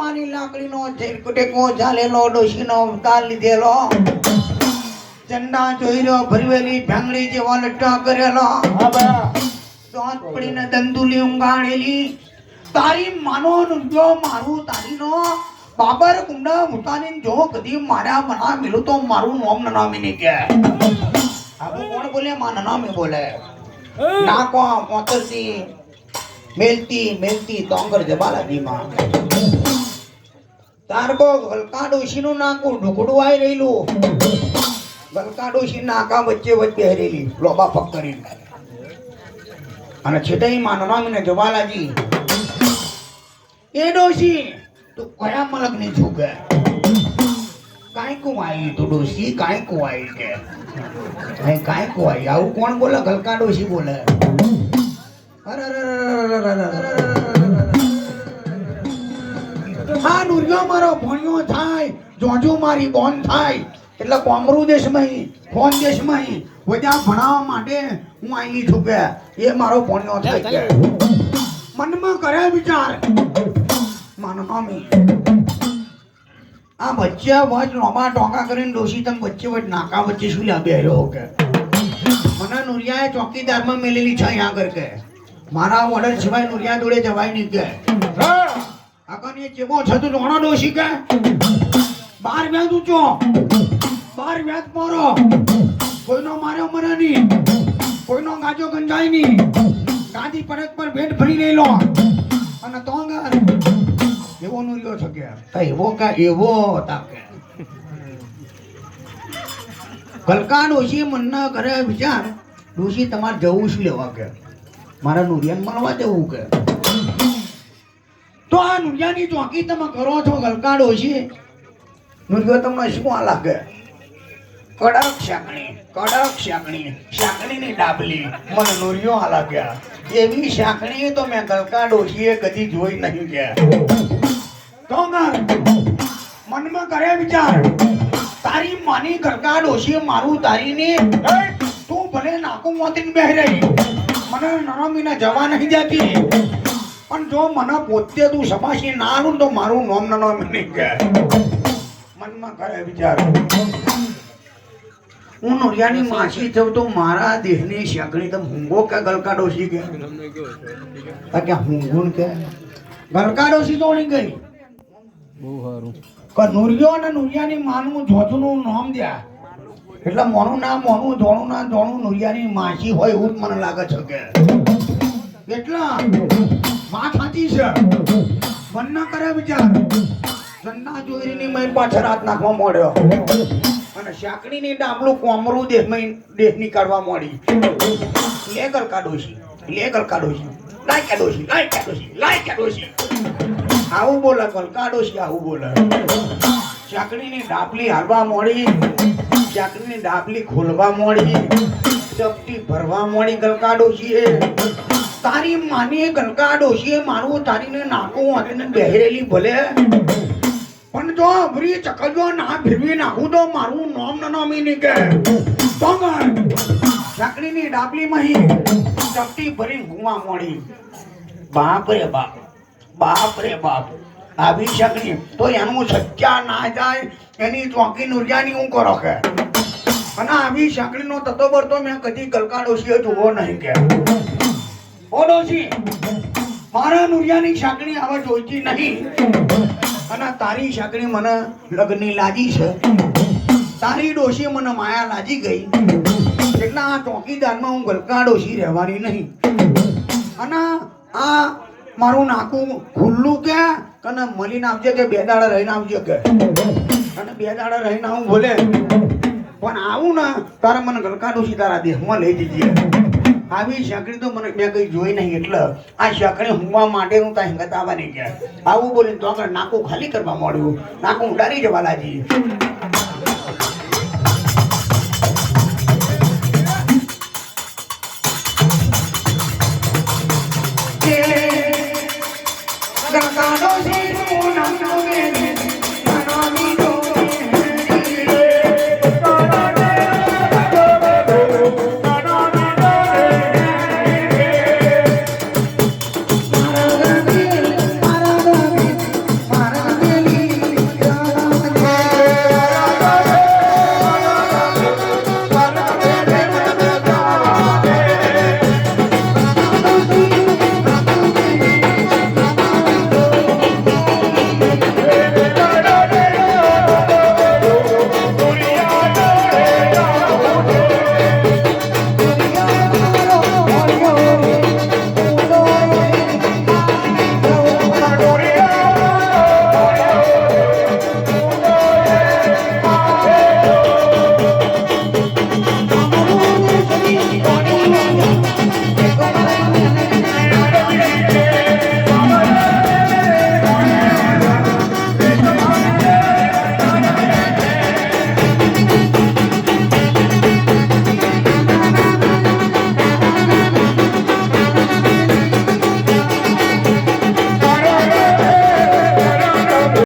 મારી લાકડીનો ટેકો ઝાલેલો ડોશીનો અવતાર લીધેલો. ચંડા ભરવેલી ભાંગડી જેવો લટ્ટા કરેલો. હા પડીને દંદુલી ઊંઘાડેલી. તારી માનો નુંજો મારું તારીનો બાબર કુંડા મુતાની જો કદી માર્યા મના મિલું તો મારું નોમ નનામી ને કે આવું કોણ બોલે? માં નનામી બોલે. નાકો મોતરતી મેલતી મેલતી તોંગર જબાલાજી માં તારકો ગલકાડોશી નું નાકું ઢુકડું આવી રહેલું. ગલકાડોશી નાકા વચ્ચે વચ્ચે હરેલી લોબા પગ કરીને અને છેટાઈ માં નનામીને જબાલાજી એ ડોશી, તું કયા મલકની છૂકે કાંઈ કું આવી તું ડોશી કાંઈ કું આવી કે. કાંઈ કાંઈ કું આવી આવું કોણ બોલે? ગલકાડોશી બોલે. અરે અરે અરે અરે અરે અરે. હા દુર્યો મારો ભણ્યો થાય જોજો મારી બોન થાય એટલે કોમરૂ દેશમાં ફોન દેશમાં બધા ભણાવવા માટે હું અહીં છું કે એ મારો ભણ્યો થાય કે મનમાં કરે વિચાર માનો મામી આ વચ્ચે વચ લોબા ટોકા કરીને ડોશી તમે વચ્ચે વચ નાકા વચ્ચે શું લ્યા બેર્યો કે મને નુરિયાએ ચોકીદારમાં મેલેલી છે અહીંયા આગળ કે મારા ઓર્ડર સિવાય નુરિયા જોડે જવાય નહીં કે. હા. આગળ એ ચેવો છે તું જોણો ડોશી કે? બાર વ્યાજ ઊંચો. બાર વ્યાજ મારો કોઈનો માર્યો મને નહીં. કોઈનો ગાજો ગંજાય નહીં. ગાંધી પરત પર ભેટ ભરી લેલો અને તો એવો નુરિયો છે કે. એવો કે એવો હતા કે. કલકા ડોશી મનના કરે વિચાર. ડોશી તમારે જવું શું લેવા કે? મારા નુરિયાને મળવા જવું કે? તો આ નુરિયાની ચોકી તમે કરો છો ગલકાડો છે. નુરિયો તમને શું આ લાગે? કડક શાકણી કડક શાકણી શાકણીની ડાબલી. મને નુરિયો આ લાગ્યા એવી શાકણી તો મેં ગલકાડો છીએ કદી જોઈ નહીં ગયા તો મનમાં કરે વિચાર. તારી માની ગલકાડો છે મારું તારીને. તું ભલે નાકું મોતીને બેહ રહી. મને જવા નહીં દેતી પણ જો મને પોતે તું સપાસી ના આલું તો મારું નોમ ન નોમ નહીં કે મનમાં કરે વિચાર. હું નોરિયાની માસી થઉં તો મારા દેહની શાકડી તો હુંગો કે ગલકાડો કે? આ કે હુંગું કે? ગલકાડો ડોસી તો નહીં ગઈ? બહુ સારું કે નુરિયો અને નુરિયાની માનું જોજનું નામ દ્યા. એટલે મોનું ના મોનું જોણું ના જોણું નુરિયાની માસી હોય એવું જ મને લાગે છે કે. એટલા વાત સાચી છે. મન ના કરે વિચાર. ચંદા ચોરીની મેં પાછળ હાથ નાખવા મળ્યો અને શાકડીની ડાબલું કોમરું દેહમાં દેહની કાઢવા મળી લે કાઢો છે. લાઈ કાઢો છે. લાઈ કાઢો છે લાઈ કાઢો છે આવું બોલે ગલકાડો છે આવું બોલે. ચાકડીની ડાબલી હાલવા મળી ચાકડીની ડાબલી ખોલવા મળી ચપટી ભરવા મળી ગલકાડો ડોશીએ તારી માની ગલકા ડોશીએ મારું તારીને નાખું અને બહેરેલી ભલે. પણ જો અભરી ચકલજો ના ફેરવી નાખું તો મારું નોમ નોમી નીકળે. કે તોંગણ ચાકડીની ડાબલી મહી ચપટી ભરી ગુમા મોડી. બાપ રે બાપ બાપ રે બાપ આવી શકની તો એનું સત્યા ના જાય, એની ચોકી નુરિયાની હું કરો કે? અને આવી શકડીનો તતોબર તો મેં કદી ગલકા ડોશીએ જોવો નહીં કે. ઓ ડોશી મારા નુરિયાની શાકણી આવા જોઈતી નહીં. અને તારી શાકણી મને લગ્નની લાજી છે. તારી ડોશી મને માયા લાજી ગઈ. એટલે આ ચોકીદારમાં હું ગલકા ડોશી રહેવાની નહીં. અને આ મારું નાકું ખુલ્લું કે કને મળીને આવજે કે બે દાડા રહીને આવજે કે? અને બે દાડા રહીને આવું ભલે પણ આવું ને તારે મને ગલકા ડોશી તારા દેહમાં લઈ દીધી આવી શાકડી તો મને મેં કઈ જોઈ નહીં, એટલે આ શાકડી હુંવા માટેનું ત્યાં હિંગત આવવાની ગયા. આવું બોલીને તો આગળ નાકું ખાલી કરવા માંડ્યું. નાકું ઉડાડી જવા લાગી. ગલકા ડોશી